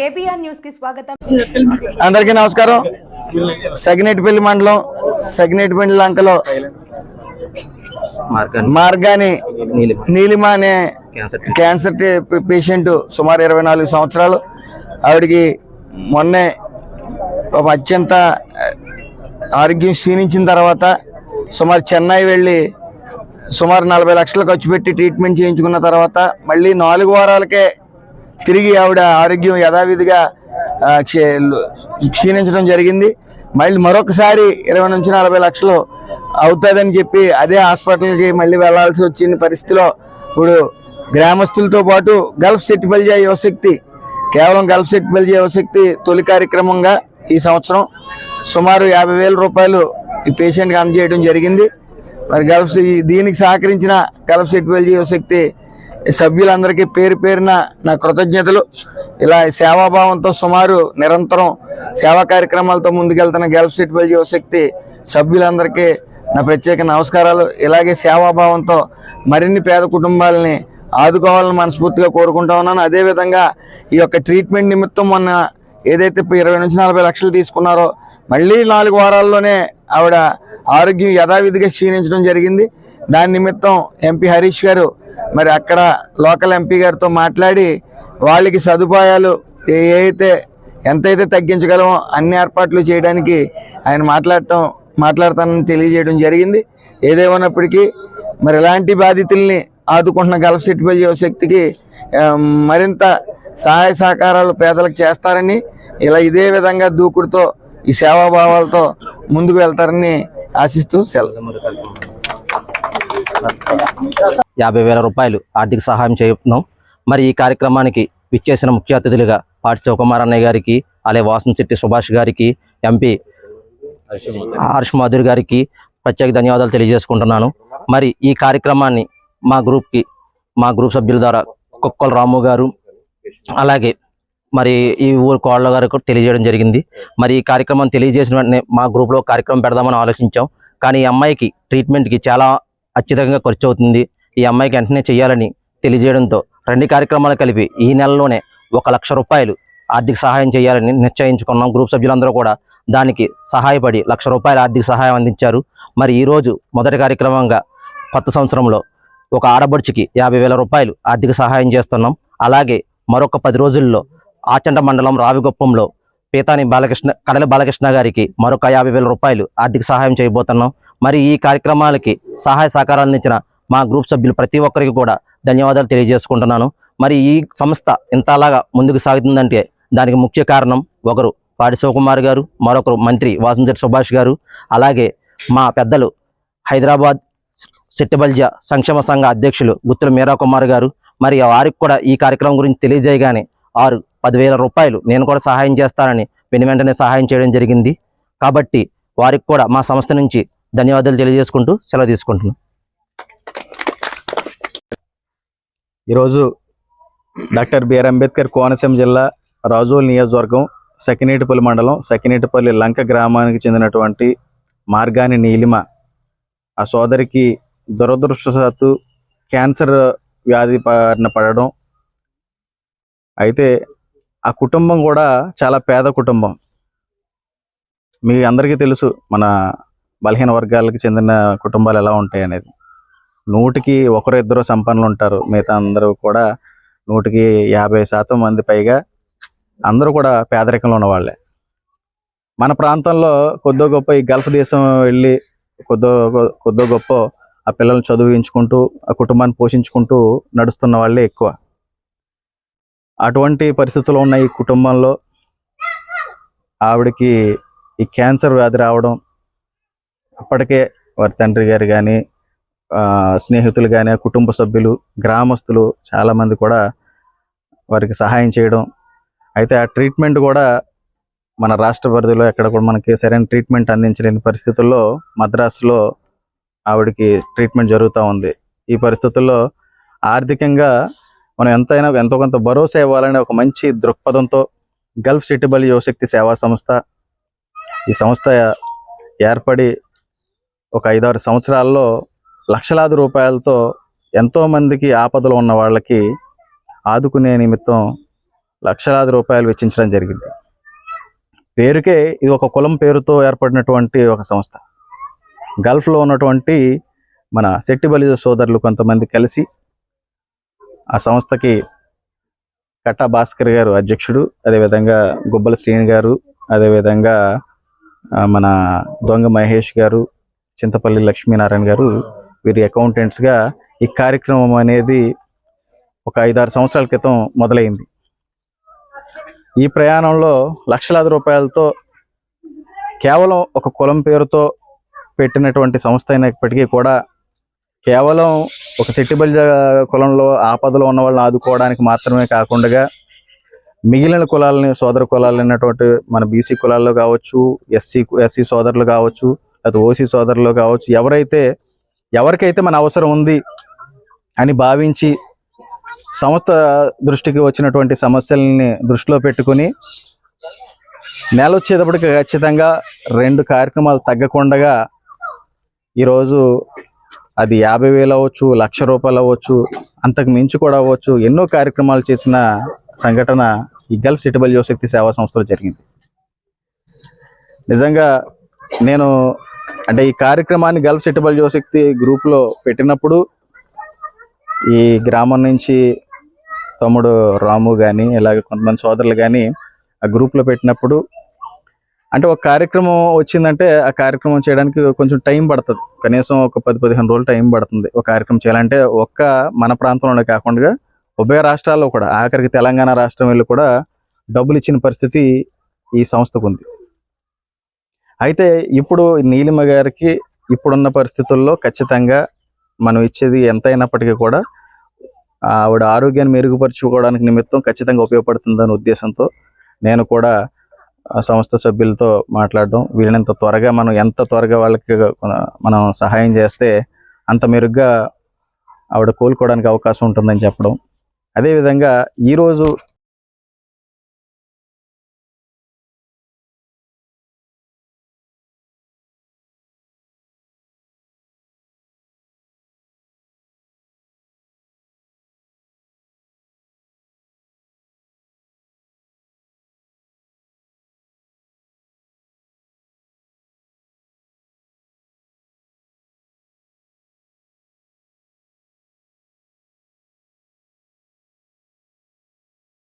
KBR న్యూస్కి స్వాగతం. అందరికీ నమస్కారం. సగినేటిపల్లి మండలం సగినేటిపల్లి లంకలో మార్గాని నీలిమ అనే క్యాన్సర్ పేషెంట్ సుమారు ఇరవై నాలుగు సంవత్సరాలు. ఆవిడికి మొన్నే ఒక అత్యంత ఆరోగ్యం క్షీణించిన తర్వాత సుమారు చెన్నై వెళ్ళి సుమారు నలభై లక్షలు ఖర్చు పెట్టి ట్రీట్మెంట్ చేయించుకున్న తర్వాత మళ్ళీ నాలుగు వారాలకే తిరిగి ఆవిడ ఆరోగ్యం యథావిధిగా క్షీణించడం జరిగింది. మళ్ళీ మరొకసారి ఇరవై నుంచి నలభై లక్షలు అవుతుందని చెప్పి అదే హాస్పిటల్కి మళ్ళీ వెళ్ళాల్సి వచ్చిన పరిస్థితిలో ఇప్పుడు గ్రామస్తులతో పాటు గల్ఫ్ సెట్టిపల్లి యువశక్తి కేవలం గల్ఫ్ సెట్టిపల్లి యువశక్తి తొలి కార్యక్రమంగా ఈ సంవత్సరం సుమారు యాభై వేల రూపాయలు ఈ పేషెంట్కి అందజేయడం జరిగింది. మరి గల్ఫ్ దీనికి సహకరించిన గల్ఫ్ సెట్టిపల్లి యువశక్తి సభ్యులందరికీ పేరు పేరున నా కృతజ్ఞతలు. ఇలా సేవాభావంతో సుమారు నిరంతరం సేవా కార్యక్రమాలతో ముందుకెళ్తున్న గెల్ఫ్ గల్ఫ్ సెట్టిపల్లి యువశక్తి సభ్యులందరికీ నా ప్రత్యేక నమస్కారాలు. ఇలాగే సేవాభావంతో మరిన్ని పేద కుటుంబాలని ఆదుకోవాలని మనస్ఫూర్తిగా కోరుకుంటా ఉన్నాను. అదేవిధంగా ఈ యొక్క ట్రీట్మెంట్ నిమిత్తం మొన్న ఏదైతే ఇరవై నుంచి నలభై లక్షలు తీసుకున్నారో మళ్ళీ నాలుగు వారాల్లోనే ఆవిడ ఆరోగ్యం యథావిధిగా క్షీణించడం జరిగింది. దాని నిమిత్తం ఎంపీ హరీష్ గారు మరి అక్కడ లోకల్ ఎంపీ గారితో మాట్లాడి వాళ్ళకి సదుపాయాలు ఏ అయితే ఎంతైతే తగ్గించగలమో అన్ని ఏర్పాట్లు చేయడానికి ఆయన మాట్లాడటం మాట్లాడతానని తెలియజేయడం జరిగింది. ఏదేమన్నప్పటికీ మరి ఇలాంటి బాధితుల్ని ఆదుకుంటున్న గల్ఫ్ సిట్టిపల్లి యువశక్తికి మరింత సహాయ సహకారాలు పేదలకు చేస్తారని ఇలా ఇదే విధంగా దూకుడుతో ఈ సేవాభావాలతో ముందుకు వెళ్తారని ఆశిస్తూ సెలవు. యాభై వేల రూపాయలు ఆర్థిక సహాయం చేస్తున్నాం. మరి ఈ కార్యక్రమానికి విచ్చేసిన ముఖ్య అతిథులుగా పాటి శివకుమార్ అన్నయ్య గారికి అలాగే వాసంశెట్టి సుభాష్ గారికి ఎంపీ హర్ష్ మాధురి గారికి ప్రత్యేక ధన్యవాదాలు తెలియజేసుకుంటున్నాను. మరి ఈ కార్యక్రమాన్ని మా గ్రూప్కి మా గ్రూప్ సభ్యుల ద్వారా కుక్కల రాము గారు అలాగే మరి ఈ ఊరు కోళ్ళ గారికి కూడా తెలియజేయడం జరిగింది. మరి ఈ కార్యక్రమం తెలియజేసిన వెంటనే మా గ్రూప్లో కార్యక్రమం పెడదామని ఆలోచించాం. కానీ ఈ అమ్మాయికి ట్రీట్మెంట్కి చాలా అత్యధికంగా ఖర్చు అవుతుంది ఈ అమ్మాయికి వెంటనే చేయాలని తెలియజేయడంతో రెండు కార్యక్రమాలు కలిపి ఈ నెలలోనే ఒక లక్ష రూపాయలు ఆర్థిక సహాయం చేయాలని నిశ్చయించుకున్నాం. గ్రూప్ సభ్యులందరూ కూడా దానికి సహాయపడి లక్ష రూపాయల ఆర్థిక సహాయం అందించారు. మరి ఈరోజు మొదటి కార్యక్రమంగా కొత్త సంవత్సరంలో ఒక ఆడబడుచుకి యాభై వేల రూపాయలు ఆర్థిక సహాయం చేస్తున్నాం. అలాగే మరొక పది రోజుల్లో ఆచంట మండలం రావిగొప్పంలో పీతాని బాలకృష్ణ కడల బాలకృష్ణ గారికి మరొక యాభై వేల రూపాయలు ఆర్థిక సహాయం చేయబోతున్నాం. మరి ఈ కార్యక్రమాలకి సహాయ సహకారాలు అందించిన మా గ్రూప్ సభ్యులు ప్రతి ఒక్కరికి కూడా ధన్యవాదాలు తెలియజేసుకుంటున్నాను. మరి ఈ సంస్థ ఇంతలాగా ముందుకు సాగుతుందంటే దానికి ముఖ్య కారణం ఒకరు పాడి శివకుమార్ గారు మరొకరు మంత్రి వాసంజర్ సుభాష్ గారు. అలాగే మా పెద్దలు హైదరాబాద్ సెట్టిబల్జ సంక్షేమ సంఘ అధ్యక్షులు గుత్తుల మీరా కుమార్ గారు. మరి వారికి కూడా ఈ కార్యక్రమం గురించి తెలియజేయగానే ఆరు పదివేల రూపాయలు నేను కూడా సహాయం చేస్తానని వెను వెంటనే సహాయం చేయడం జరిగింది. కాబట్టి వారికి కూడా మా సంస్థ నుంచి ధన్యవాదాలు తెలియజేసుకుంటూ సెలవు తీసుకుంటున్నాను ఈరోజు డాక్టర్ బిఆర్ అంబేద్కర్ కోనసీమ జిల్లా రాజోల్ నియోజకవర్గం సకినేటిపల్లి మండలం సకినేటిపల్లి లంక గ్రామానికి చెందినటువంటి మార్గాని నీలిమ. ఆ సోదరికి దురదృష్టవశాత్తు క్యాన్సర్ వ్యాధి బారిన పడడం. అయితే ఆ కుటుంబం కూడా చాలా పేద కుటుంబం. మీ అందరికీ తెలుసు మన బలహీన వర్గాలకు చెందిన కుటుంబాలు ఎలా ఉంటాయి అనేది. నూటికి ఒకరు ఇద్దరు సంపన్నులు ఉంటారు. మిగతా అందరూ కూడా నూటికి యాభై శాతం మంది పైగా అందరూ కూడా పేదరికంలో ఉన్నవాళ్ళే మన ప్రాంతంలో కొద్దో గొప్ప ఈ గల్ఫ్ దేశం వెళ్ళి కొద్దో కొద్దో గొప్ప ఆ పిల్లల్ని చదివించుకుంటూ ఆ కుటుంబాన్ని పోషించుకుంటూ నడుస్తున్న వాళ్ళే ఎక్కువ. అటువంటి పరిస్థితులు ఉన్న ఈ కుటుంబంలో ఆవిడకి ఈ క్యాన్సర్ వ్యాధి రావడం అప్పటికే వారి తండ్రి గారు కానీ స్నేహితులు కానీ కుటుంబ సభ్యులు గ్రామస్తులు చాలామంది కూడా వారికి సహాయం చేయడం. అయితే ఆ ట్రీట్మెంట్ కూడా మన రాష్ట్ర పరిధిలో ఎక్కడ కూడా మనకి సరైన ట్రీట్మెంట్ అందించలేని పరిస్థితుల్లో మద్రాసులో ఆవిడకి ట్రీట్మెంట్ జరుగుతూ ఉంది. ఈ పరిస్థితుల్లో ఆర్థికంగా మనం ఎంతైనా ఎంతో కొంత భరోసా ఇవ్వాలనే ఒక మంచి దృక్పథంతో గల్ఫ్ సిటిబల్ యువశక్తి సేవా సంస్థ ఈ సంస్థ ఏర్పడి ఒక ఐదారు సంవత్సరాల్లో లక్షలాది రూపాయలతో ఎంతో మందికి ఆపదలో ఉన్న వాళ్ళకి ఆదుకునే నిమిత్తం లక్షలాది రూపాయలు వెచ్చించడం జరిగింది. పేరుకే ఇది ఒక కులం పేరుతో ఏర్పడినటువంటి ఒక సంస్థ. గల్ఫ్లో ఉన్నటువంటి మన శెట్టిబలిజ సోదరులు కొంతమంది కలిసి ఆ సంస్థకి కట్టా భాస్కర్ గారు అధ్యక్షుడు అదేవిధంగా గుబ్బల శ్రీని గారు అదేవిధంగా మన దొంగ మహేష్ గారు చింతపల్లి లక్ష్మీనారాయణ గారు వీరి అకౌంటెంట్స్గా ఈ కార్యక్రమం అనేది ఒక ఐదారు సంవత్సరాల క్రితం మొదలైంది. ఈ ప్రయాణంలో లక్షలాది రూపాయలతో కేవలం ఒక కులం పేరుతో పెట్టినటువంటి సంస్థ అయినప్పటికీ కూడా కేవలం ఒక సెట్టిబల్జ కులంలో ఆపదలో ఉన్న వాళ్ళని ఆదుకోవడానికి మాత్రమే కాకుండా మిగిలిన కులాలని సోదర కులాలు అయినటువంటి మన బీసీ కులాల్లో కావచ్చు ఎస్సీ ఎస్సీ సోదరులు కావచ్చు అది ఓసీ సోదరులు కావచ్చు ఎవరైతే ఎవరికైతే మన అవసరం ఉంది అని భావించి సంస్థ దృష్టికి వచ్చినటువంటి సమస్యల్ని దృష్టిలో పెట్టుకుని నెల వచ్చేటప్పటికి ఖచ్చితంగా రెండు కార్యక్రమాలు తగ్గకుండా ఈరోజు అది యాభై వేలు అవ్వచ్చు లక్ష రూపాయలు అవ్వచ్చు అంతకు మించి కూడా అవ్వచ్చు ఎన్నో కార్యక్రమాలు చేసిన సంఘటన ఈ గల్ఫ్ సిటిబల్ యువశక్తి సేవా సంస్థలో జరిగింది. నిజంగా నేను అంటే ఈ కార్యక్రమాన్ని గల్ఫ్ సిటిబల్ యువశక్తి గ్రూప్లో పెట్టినప్పుడు ఈ గ్రామం నుంచి తమ్ముడు రాము కానీ ఇలాగ కొంతమంది సోదరులు కానీ ఆ గ్రూప్లో పెట్టినప్పుడు అంటే ఒక కార్యక్రమం వచ్చిందంటే ఆ కార్యక్రమం చేయడానికి కొంచెం టైం పడుతుంది. కనీసం ఒక పది పదిహేను రోజులు టైం పడుతుంది ఒక కార్యక్రమం చేయాలంటే ఒక్క మన ప్రాంతంలోనే కాకుండా ఉభయ రాష్ట్రాల్లో కూడా ఆఖరికి తెలంగాణ రాష్ట్రం వెళ్ళి కూడా డబ్బులు ఇచ్చిన పరిస్థితి ఈ సంస్థకు ఉంది. అయితే ఇప్పుడు నీలిమ గారికి ఇప్పుడున్న పరిస్థితుల్లో ఖచ్చితంగా మనం ఇచ్చేది ఎంత అయినప్పటికీ కూడా ఆవిడ ఆరోగ్యాన్ని మెరుగుపరుచుకోవడానికి నిమిత్తం ఖచ్చితంగా ఉపయోగపడుతుందనే ఉద్దేశంతో నేను కూడా సంస్థ సభ్యులతో మాట్లాడడం వీళ్ళంత త్వరగా మనం ఎంత త్వరగా వాళ్ళకి మనం సహాయం చేస్తే అంత మెరుగ్గా ఆవిడ కోలుకోవడానికి అవకాశం ఉంటుందని చెప్పడం. అదేవిధంగా ఈరోజు